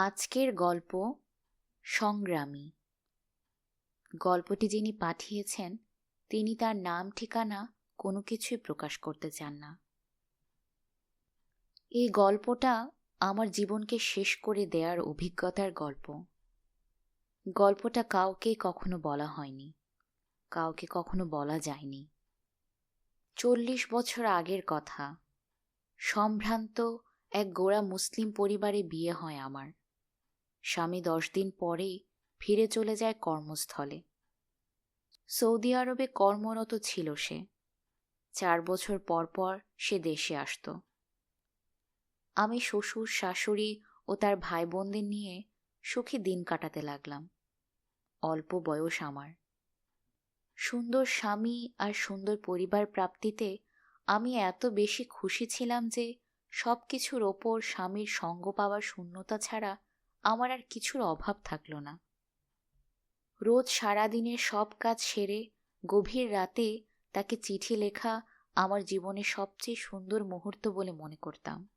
আজকের গল্প সংগ্রামী। গল্পটি যিনি পাঠিয়েছেন, তিনি তার নাম, ঠিকানা কোনো কিছুই প্রকাশ করতে চান না। এই গল্পটা আমার জীবনকে শেষ করে দেওয়ার অভিজ্ঞতার গল্প। গল্পটা কাউকে কখনো বলা হয়নি, কাউকে কখনো বলা যায়নি। চল্লিশ বছর আগের কথা, সম্ভ্রান্ত এক গোড়া মুসলিম পরিবারে বিয়ে হয় আমার। স্বামী দশ দিন পরেই ফিরে চলে যায় কর্মস্থলে। সৌদি আরবে কর্মরত ছিল সে। চার বছর পর পর সে দেশে আসত। আমি শ্বশুর, শাশুড়ি ও তার ভাই বোনদের নিয়ে সুখী দিন কাটাতে লাগলাম। অল্প বয়স আমার। সুন্দর স্বামী আর সুন্দর পরিবার প্রাপ্তিতে আমি এত বেশি খুশি ছিলাম যে সব কিছুর ওপর স্বামীর সঙ্গ পাওয়ার শূন্যতা ছাড়া আমার আর কিছুর অভাব থাকল না। রোজ সারাদিনের সব কাজ সেরে গভীর রাতে তাকে চিঠি লেখা আমার জীবনের সবচেয়ে সুন্দর মুহূর্ত বলে মনে করতাম।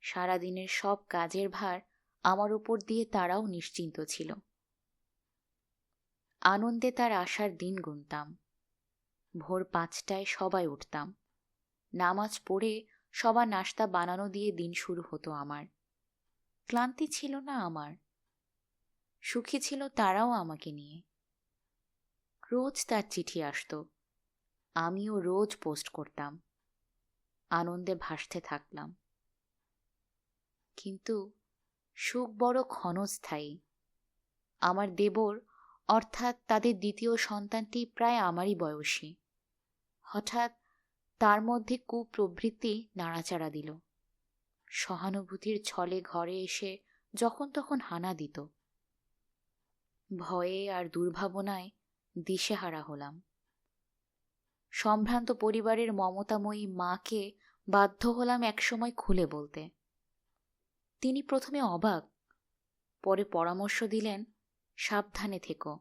সারাদিনের সব কাজের ভার আমার উপর দিয়ে তারাও নিশ্চিন্ত ছিল। আনন্দে তার আসার দিন গুনতাম। ভোর পাঁচটায় সবাই উঠতাম। নামাজ পড়ে সবার নাস্তা বানানো দিয়ে দিন শুরু হতো আমার। ক্লান্তি ছিল না আমার। সুখী ছিল তারাও আমাকে নিয়ে। রোজ তার চিঠি আসত। আমিও রোজ পোস্ট করতাম। আনন্দে ভাসতে থাকলাম। কিন্তু সুখ বড় ক্ষণস্থায়ী। আমার দেবর, অর্থাৎ তাদের দ্বিতীয় সন্তানটি প্রায় আমারই বয়সী। হঠাৎ তার মধ্যে কুপ্রবৃত্তি নাড়াচাড়া দিল। সহানুভূতির ছলে ঘরে এসে যখন তখন হানা দিত। ভয়ে আর দুর্ভাবনায় দিশেহারা হলাম। সম্ভ্রান্ত পরিবারের মমতাময়ী মাকে বাধ্য হলাম একসময় খুলে বলতে। তিনি প্রথমে অবাক, পরে পরামর্শ দিলেন, সাবধানে থেকো,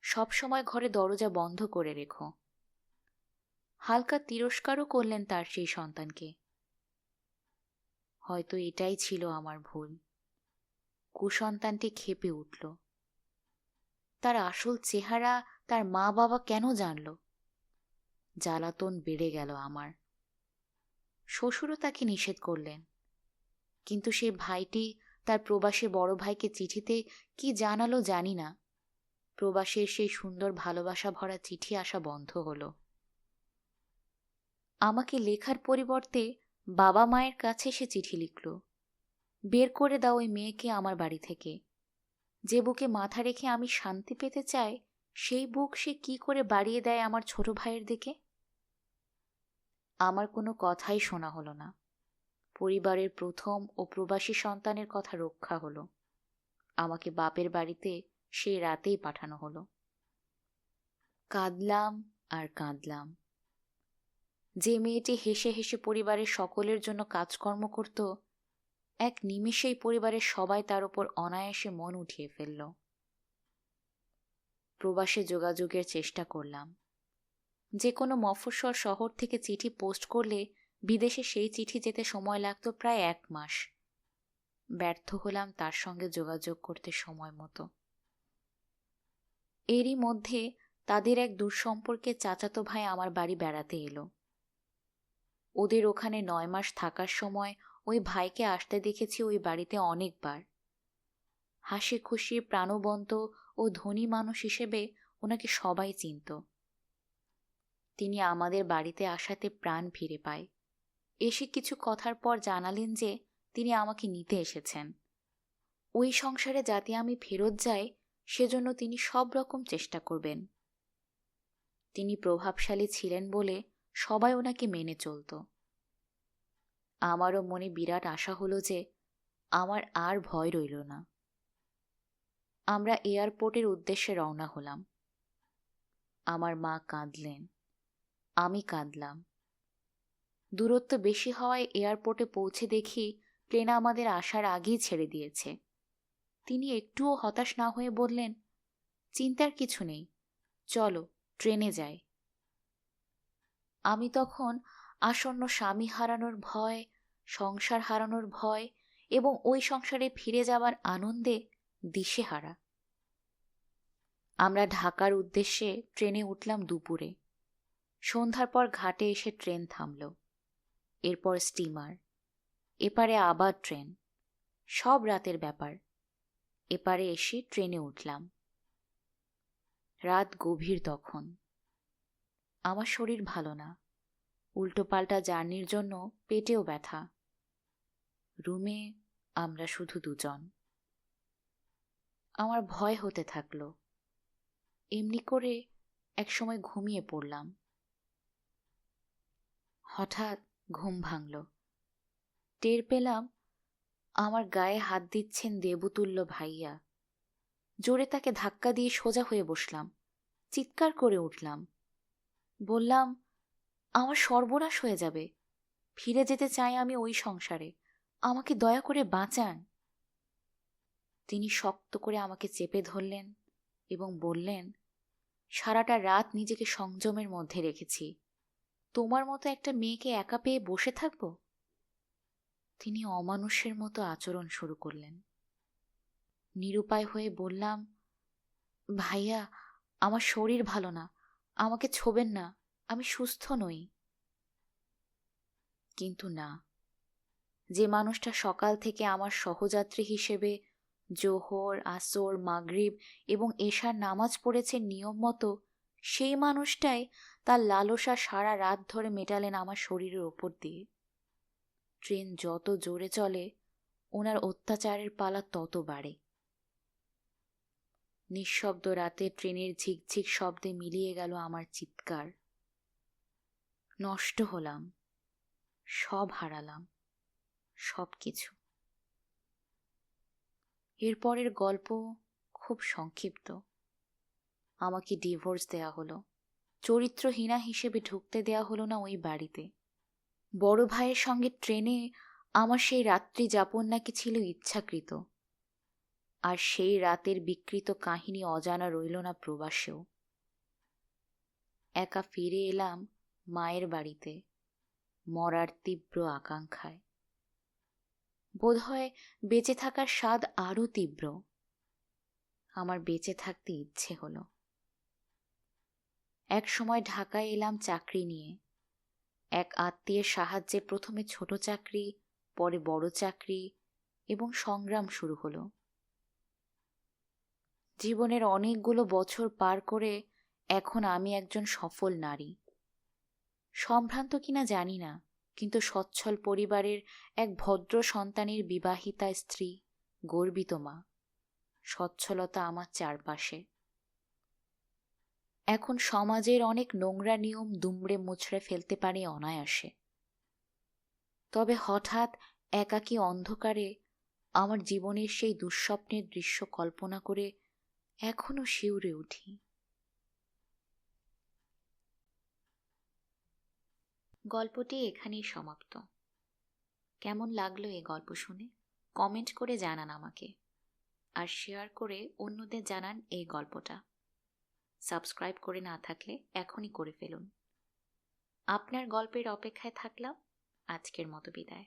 সবসময় ঘরে দরজা বন্ধ করে রেখো। হালকা তিরস্কারও করলেন তার সেই সন্তানকে। হয়তো এটাই ছিল আমার ভুল। কুসন্তানটি খেপে উঠল। তার আসল চেহারা তার মা বাবা কেন জানল? জ্বালাতন বেড়ে গেল আমার। শ্বশুরও তাকে নিষেধ করলেন। কিন্তু সে ভাইটি তার প্রবাসী বড় ভাইকে চিঠিতে কি জানালো জানি না। প্রবাসের সেই সুন্দর ভালোবাসা ভরা চিঠি আসা বন্ধ হলো। আমাকে লেখার পরিবর্তে বাবা মায়ের কাছে সে চিঠি লিখল। বের করে দাও ওই মেয়েকে আমার বাড়ি থেকে। যে বুকে মাথা রেখে আমি শান্তি পেতে চাই, সেই বুক সে কি করে বাড়িয়ে দেয় আমার ছোট ভাইয়ের দিকে? আমার কোনো কথাই শোনা হলো না। পরিবারের প্রথম ও প্রবাসী সন্তানের কথা রক্ষা হলো। আমাকে বাপের বাড়িতে সেই রাতেই পাঠানো হলো। কাঁদলাম আর কাঁদলাম। যে মেয়েটি হেসে হেসে পরিবারের সকলের জন্য কাজকর্ম করত, এক নিমিষেই পরিবারের সবাই তার উপর অনায়াসে মন উঠিয়ে ফেলল। প্রবাসে যোগাযোগের চেষ্টা করলাম। যে কোনো মফস্বল শহর থেকে চিঠি পোস্ট করলে বিদেশে সেই চিঠি যেতে সময় লাগতো প্রায় এক মাস। ব্যর্থ হলাম তার সঙ্গে যোগাযোগ করতে সময় মতো। এরই মধ্যে তাদের এক দুঃসম্পর্কে চাচাতো ভাই আমার বাড়ি বেড়াতে এলো। ওদের ওখানে নয় মাস থাকার সময় ওই ভাইকে আসতে দেখেছি ওই বাড়িতে অনেকবার। হাসি খুশি প্রাণবন্ত ও ধনী মানুষ হিসেবে ওনাকে সবাই চিনত। তিনি আমাদের বাড়িতে আসাতে প্রাণ ফিরে পায়। এসে কিছু কথার পর জানালেন যে তিনি আমাকে নিতে এসেছেন। ওই সংসারে যাতে আমি ফেরত যাই, সেজন্য তিনি সব রকম চেষ্টা করবেন। তিনি প্রভাবশালী ছিলেন বলে সবাই ওনাকে মেনে চলত। আমারও মনে বিরাট আশা হলো যে আমার আর ভয় রইল না। আমরা এয়ারপোর্টের উদ্দেশ্যে রওনা হলাম। আমার মা কাঁদলেন। আমি কাঁদলাম। দূরত্ব বেশি হওয়ায় এয়ারপোর্টে পৌঁছে দেখি প্লেন আমাদের আসার আগেই ছেড়ে দিয়েছে। তিনি একটুও হতাশ না হয়ে বললেন, চিন্তার কিছু নেই। চলো, ট্রেনে যাই। আমি তখন আসন্ন স্বামী হারানোর ভয়, সংসার হারানোর ভয় এবং ওই সংসারে ফিরে যাওয়ার আনন্দে দিশেহারা। আমরা ঢাকার উদ্দেশ্যে ট্রেনে উঠলাম দুপুরে। সন্ধ্যার পর ঘাটে এসে ট্রেন থামল। এরপর স্টিমার, এপারে আবার ট্রেন, সব রাতের ব্যাপার। এপারে এসে ট্রেনে উঠলাম। রাত গভীর তখন। আমার শরীর ভালো না। উল্টোপাল্টা জার্নির জন্য পেটেও ব্যথা। রুমে আমরা শুধু দুজন। আমার ভয় হতে থাকল। এমনি করে একসময় ঘুমিয়ে পড়লাম। হঠাৎ ঘুম ভাঙল। টের পেলাম আমার গায়ে হাত দিচ্ছেন দেবতুল্য ভাইয়া। জোরে তাকে ধাক্কা দিয়ে সোজা হয়ে বসলাম। চিৎকার করে উঠলাম। বললাম, আমার সর্বনাশ হয়ে যাবে। ফিরে যেতে চাই আমি ওই সংসারে। আমাকে দয়া করে বাঁচান। তিনি শক্ত করে আমাকে চেপে ধরলেন এবং বললেন, সারাটা রাত নিজেকে সংযমের মধ্যে রেখেছি। তোমার মতো একটা মেয়েকে একা পেয়ে বসে থাকব? তিনি অমানুষের মতো আচরণ শুরু করলেন। নিরুপায় হয়ে বললাম, ভাইয়া, আমার শরীর ভালো না। আমাকে ছোবেন না, আমি সুস্থ নই। কিন্তু না, যে মানুষটা সকাল থেকে আমার সহযাত্রী হিসেবে জোহর, আসর, মাগরিব এবং এশার নামাজ পড়েছে নিয়ম মতো, সেই মানুষটাই তার লালসা সারা রাত ধরে মেটালেন আমার শরীরের ওপর দিয়ে। ট্রেন যত জোরে চলে, ওনার অত্যাচারের পালা তত বাড়ে। নিঃশব্দ রাতে ট্রেনের ঝিকঝিক শব্দে মিলিয়ে গেল আমার চিৎকার। নষ্ট হলাম, সব হারালাম সব কিছু এরপরের গল্প খুব সংক্ষিপ্ত। আমাকে ডিভোর্স দেয়া হলো। চরিত্রহীনা হিসেবে ঢুকতে দেয়া হলো না ওই বাড়িতে। বড় ভাইয়ের সঙ্গে ট্রেনে আমার সেই রাত্রি যাপন নাকি ছিল ইচ্ছাকৃত। আর সেই রাতের বিকৃত কাহিনী অজানা রইল না প্রবাসেও। একা ফিরে এলাম মায়ের বাড়িতে, মরার তীব্র আকাঙ্ক্ষায়। বোধহয় বেঁচে থাকার স্বাদ আরও তীব্র। আমার বেঁচে থাকতে ইচ্ছে হলো। এক সময় ঢাকায় এলাম চাকরি নিয়ে। এক আত্মীয়ের সাহায্যে প্রথমে ছোট চাকরি, পরে বড় চাকরি এবং সংগ্রাম শুরু হলো। জীবনের অনেকগুলো বছর পার করে এখন আমি একজন সফল নারী। সম্ভ্রান্ত কিনা জানি না, কিন্তু সচ্ছল পরিবারের এক ভদ্র সন্তানের বিবাহিতা স্ত্রী গর্বিত মা। সচ্ছলতা আমার চারপাশে। এখন সমাজের অনেক নোংরা নিয়ম দুমড়ে মুছড়ে ফেলতে পারে অনায়াসে। তবে হঠাৎ একাকী অন্ধকারে আমার জীবনের সেই দুঃস্বপ্নের দৃশ্য কল্পনা করে এখনও শিউরে উঠি। গল্পটি এখানেই সমাপ্ত। কেমন লাগল এই গল্প শুনে? কমেন্ট করে জানান আমাকে। আর শেয়ার করে অন্যদের জানান এই গল্পটা। সাবস্ক্রাইব করে না থাকলে এখনই করে ফেলুন। আপনার গল্পের অপেক্ষায় থাকলাম। আজকের মতো বিদায়।